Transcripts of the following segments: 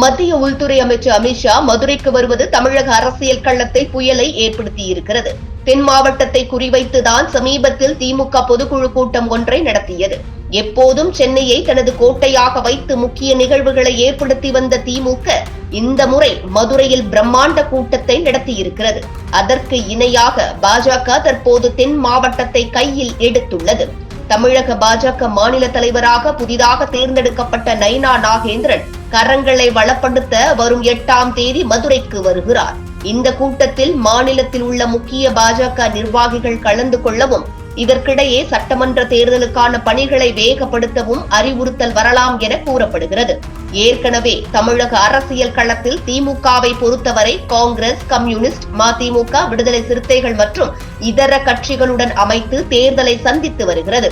மத்திய உள்துறை அமைச்சர் அமித்ஷா மதுரைக்கு வருவது தமிழக அரசியல் கள்ளத்தை புயலை ஏற்படுத்தியிருக்கிறது. தென் மாவட்டத்தை குறிவைத்துதான் சமீபத்தில் திமுக பொதுக்குழு கூட்டம் ஒன்றை நடத்தியது. எப்போதும் சென்னையை தனது கோட்டையாக வைத்து முக்கிய நிகழ்வுகளை ஏற்படுத்தி வந்த திமுக இந்த முறை மதுரையில் பிரம்மாண்ட கூட்டத்தை நடத்தியிருக்கிறது. அதற்கு இணையாக பாஜக தற்போது தென் மாவட்டத்தை கையில் எடுத்துள்ளது. தமிழக பாஜக மாநில தலைவராக புதிதாக தேர்ந்தெடுக்கப்பட்ட நைனா நாகேந்திரன் கரங்களை வளப்படுத்த வரும் எட்டாம் தேதி மதுரைக்கு வருகிறார். இந்த கூட்டத்தில் மாநிலத்தில் உள்ள முக்கிய பாஜக நிர்வாகிகள் கலந்து கொள்ளவும் இதற்கிடையே சட்டமன்ற தேர்தலுக்கான பணிகளை வேகப்படுத்தவும் அறிவுறுத்தல் வரலாம் என கூறப்படுகிறது. ஏற்கனவே தமிழக அரசியல் களத்தில் திமுகவை பொறுத்தவரை காங்கிரஸ் கம்யூனிஸ்ட் மதிமுக விடுதலை சிறுத்தைகள் மற்றும் இதர கட்சிகளுடன் அமைத்து தேர்தலை சந்தித்து வருகிறது.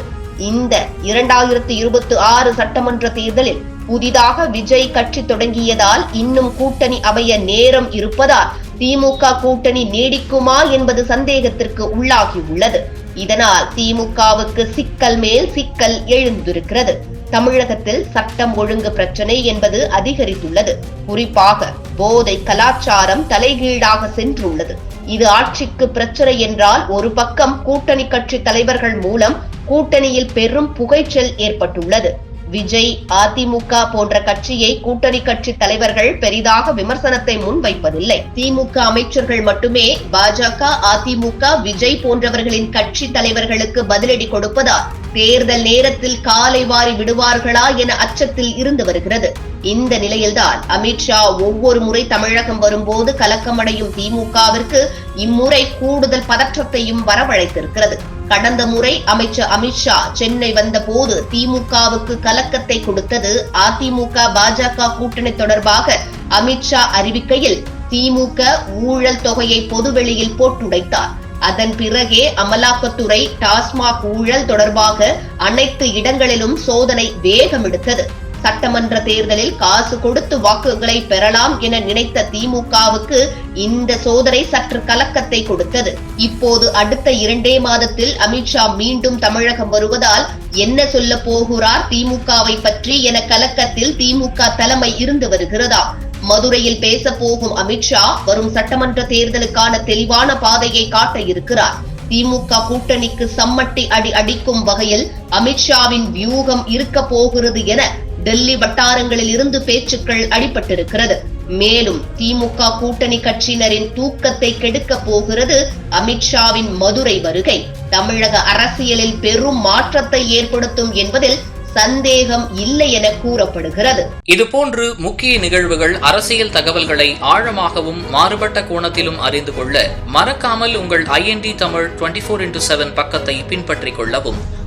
இந்த இரண்டாயிரத்தி இருபத்தி ஆறு சட்டமன்ற தேர்தலில் புதிதாக விஜய் கட்சி தொடங்கியதால் இன்னும் கூட்டணி அமைய நேரம் இருப்பதால் திமுக கூட்டணி நீடிக்குமா என்பது சந்தேகத்திற்கு உள்ளாகியுள்ளது இதனால் திமுகவுக்கு சிக்கல் மேல் சிக்கல் எழுந்திருக்கிறது. தமிழகத்தில் சட்டம் ஒழுங்கு பிரச்சனை என்பது அதிகரித்துள்ளது. குறிப்பாக போதை கலாச்சாரம் தலைகீழாக சென்றுள்ளது. இது ஆட்சிக்கு பிரச்சனை என்றால் ஒரு பக்கம் கூட்டணி கட்சி தலைவர்கள் மூலம் கூட்டணியில் பெரும் புகைச்சல் ஏற்பட்டுள்ளது. விஜய் அதிமுக போன்ற கட்சியை கூட்டணி கட்சி தலைவர்கள் பெரிதாக விமர்சனத்தை முன்வைப்பதில்லை. திமுக அமைச்சர்கள் மட்டுமே பாஜக அதிமுக விஜய் போன்றவர்களின் கட்சி தலைவர்களுக்கு பதிலடி கொடுப்பதால் தேர்தல் நேரத்தில் காலை வாரி விடுவார்களா என அச்சத்தில் இருந்து வருகிறது. இந்த நிலையில்தான் அமித்ஷா ஒவ்வொரு முறை தமிழகம் வரும்போது கலக்கமடையும் திமுகவிற்கு இம்முறை கூடுதல் பதற்றத்தையும் வரவழைத்திருக்கிறது. கடந்த முறை அமைச்சர் அமித்ஷா சென்னை வந்தபோது திமுகவுக்கு கலக்கத்தை கொடுத்தது அதிமுக பாஜக கூட்டணி தொடர்பாக அமித்ஷா அறிவிக்கையில் திமுக ஊழல் தொகையை பொதுவெளியில் போட்டுடைத்தார். அதன் பிறகே அமலாக்கத்துறை டாஸ்மாக் ஊழல் தொடர்பாக அனைத்து இடங்களிலும் சோதனை வேகம் எடுத்தது சட்டமன்ற தேர்தலில் காசு கொடுத்து வாக்குகளை பெறலாம் என நினைத்த திமுகவுக்கு இந்த சோதனை சற்று கலக்கத்தை கொடுத்தது. இப்போது அடுத்த இரண்டே மாதத்தில் அமித்ஷா மீண்டும் தமிழகம் வருவதால் என்ன சொல்ல போகிறார் திமுகவை பற்றி என கலக்கத்தில் திமுக தலைமை இருந்து வருகிறதா? மதுரையில் பேச போகும் அமித்ஷா வரும் சட்டமன்ற தேர்தலுக்கான தெளிவான பாதையை காட்ட இருக்கிறார். திமுக கூட்டணிக்கு சம்மட்டி அடி அடிக்கும் வகையில் அமித்ஷாவின் வியூகம் இருக்க போகிறது என டெல்லி வட்டாரங்களில் இருந்து பேச்சுக்கள் அடிபட்டிருக்கிறது. மேலும் திமுக கூட்டணி கட்சியினரின் தூக்கத்தை கெடுக்க போகிறது அமித்ஷாவின் மதுரை வருகை. தமிழக அரசியலில் பெரும் மாற்றத்தை ஏற்படுத்தும் என்பதில் சந்தேகம் இல்லை என கூறப்படுகிறது. இதுபோன்று முக்கிய நிகழ்வுகள் அரசியல் தகவல்களை ஆழமாகவும் மாறுபட்ட கோணத்திலும் அறிந்து கொள்ள மறக்காமல் உங்கள் INT Tamil twenty four into seven பக்கத்தை பின்பற்றிக் கொள்ளவும்.